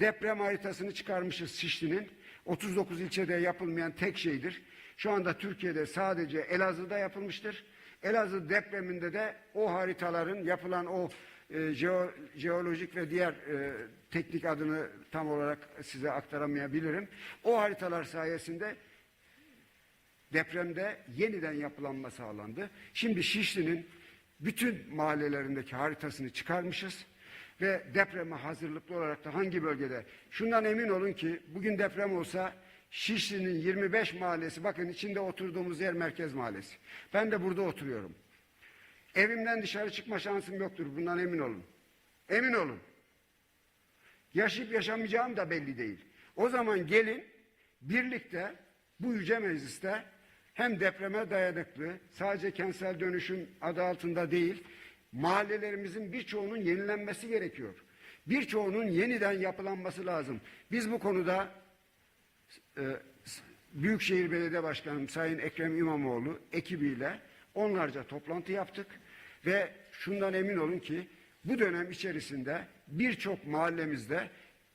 deprem haritasını çıkarmışız Şişli'nin. 39 ilçede yapılmayan tek şeydir. Şu anda Türkiye'de sadece Elazığ'da yapılmıştır. Elazığ depreminde de o haritaların yapılan o e, jeo- jeolojik ve diğer e, teknik adını tam olarak size aktaramayabilirim. O haritalar sayesinde depremde yeniden yapılanma sağlandı. Şimdi Şişli'nin bütün mahallelerindeki haritasını çıkarmışız ve depreme hazırlıklı olarak da hangi bölgede? Şundan emin olun ki bugün deprem olsa Şişli'nin 25 mahallesi bakın içinde oturduğumuz yer Merkez Mahallesi. Ben de burada oturuyorum. Evimden dışarı çıkma şansım yoktur bundan emin olun. Emin olun. Yaşayıp yaşamayacağım da belli değil. O zaman gelin birlikte bu yüce mecliste hem depreme dayanıklı, sadece kentsel dönüşüm adı altında değil, mahallelerimizin birçoğunun yenilenmesi gerekiyor. Birçoğunun yeniden yapılanması lazım. Biz bu konuda e, Büyükşehir Belediye Başkanım Sayın Ekrem İmamoğlu ekibiyle onlarca toplantı yaptık ve şundan emin olun ki bu dönem içerisinde birçok mahallemizde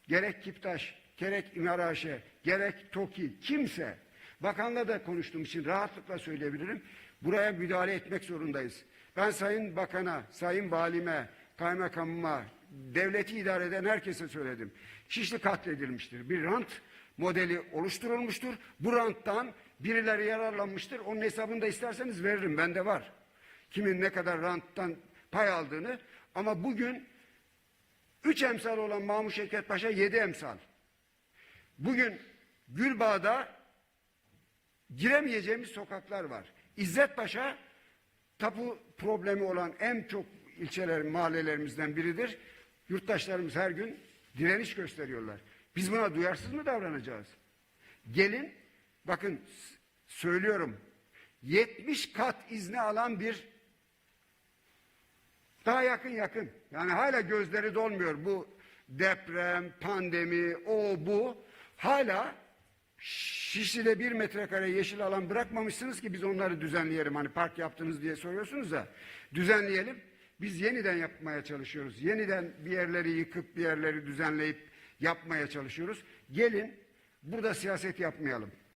gerek Kiptaş, gerek İmaraşe, gerek TOKİ kimse bakanla da konuştuğum için rahatlıkla söyleyebilirim. Buraya müdahale etmek zorundayız. Ben Sayın Bakan'a, Sayın Valime, Kaymakamıma, devleti idare eden herkese söyledim. Şişli katledilmiştir. Bir rant modeli oluşturulmuştur. Bu ranttan birileri yararlanmıştır. Onun hesabını da isterseniz veririm. Bende var. Kimin ne kadar ranttan pay aldığını. Ama bugün üç emsal olan Mahmut Şevket Paşa yedi emsal. Bugün Gülbağ'da giremeyeceğimiz sokaklar var. İzzet Paşa tapu problemi olan en çok ilçeler, mahallelerimizden biridir. Yurttaşlarımız her gün direniş gösteriyorlar. Biz buna duyarsız mı davranacağız? Gelin, bakın söylüyorum, 70 kat izni alan bir daha yakın yakın. Yani hala gözleri dolmuyor bu deprem, pandemi, o bu. Hala Şişli'de bir metrekare yeşil alan bırakmamışsınız ki biz onları düzenleyelim. Hani park yaptınız diye soruyorsunuz da düzenleyelim. Biz yeniden yapmaya çalışıyoruz. Yeniden bir yerleri yıkıp bir yerleri düzenleyip yapmaya çalışıyoruz. Gelin burada siyaset yapmayalım.